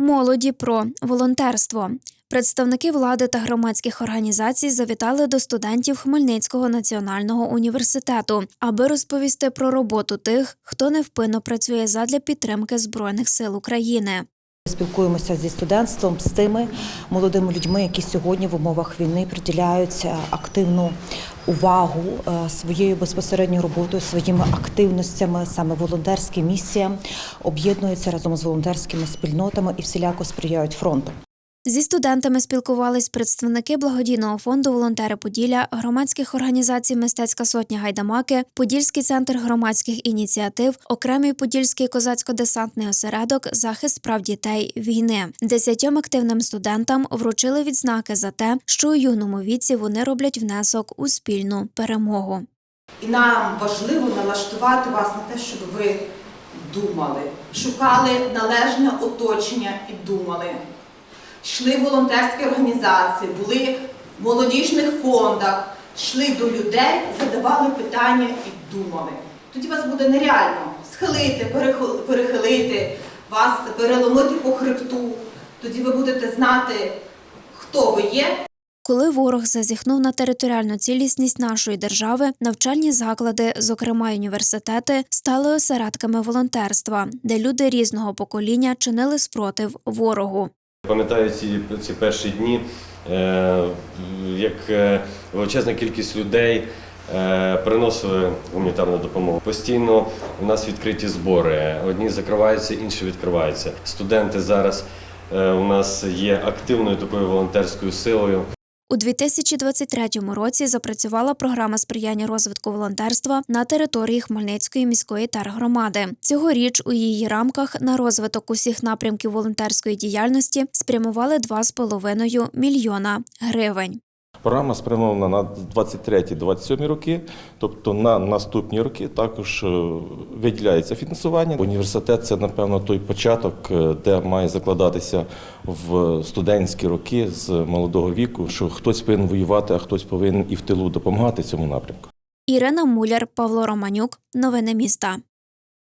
Молоді про волонтерство. Представники влади та громадських організацій завітали до студентів Хмельницького національного університету, аби розповісти про роботу тих, хто невпинно працює задля підтримки збройних сил України. Спілкуємося зі студентством з тими молодими людьми, які сьогодні в умовах війни приділяють е, активну увагу е, своєю безпосередньою роботою, своїми активностями, саме волонтерські місії, об'єднуються разом з волонтерськими спільнотами і всіляко сприяють фронту. Зі студентами спілкувались представники благодійного фонду Волонтери Поділля, громадських організацій Мистецька сотня Гайдамаки, Подільський центр громадських ініціатив, окремий Подільський козацько-десантний осередок, захист прав дітей війни. Десятьом активним студентам вручили відзнаки за те, що у юному віці вони роблять внесок у спільну перемогу. І нам важливо налаштувати вас на те, щоб ви думали, шукали належне оточення і думали. Йшли в волонтерські організації, були в молодіжних фондах, йшли до людей, задавали питання і думали. Тоді вас буде нереально схилити, перехилити, вас переломити по хребту. Тоді ви будете знати, хто ви є, Коли ворог зазіхнув на територіальну цілісність нашої держави, навчальні заклади, зокрема університети, стали осередками волонтерства, де люди різного покоління чинили спротив ворогу. Пам'ятаю ці, ці перші дні, е, як е, величезна кількість людей е, приносили гуманітарну допомогу. Постійно у нас відкриті збори. Одні закриваються, інші відкриваються. Студенти зараз у нас є активною такою волонтерською силою. У 2023 році запрацювала програма сприяння розвитку волонтерства на території Хмельницької міської тергромади. Цьогоріч у її рамках на розвиток усіх напрямків волонтерської діяльності спрямували 2,5 мільйона гривень. Програма спрямована на 23-27 роки, тобто на наступні роки також е, виділяється фінансування. Університет це, напевно, той початок, е, де має закладатися в студентські роки з молодого віку, що хтось повинен воювати, а хтось повинен і в тилу допомагати цьому напрямку. Ірина Муляр, Павло Романюк. Новини міста.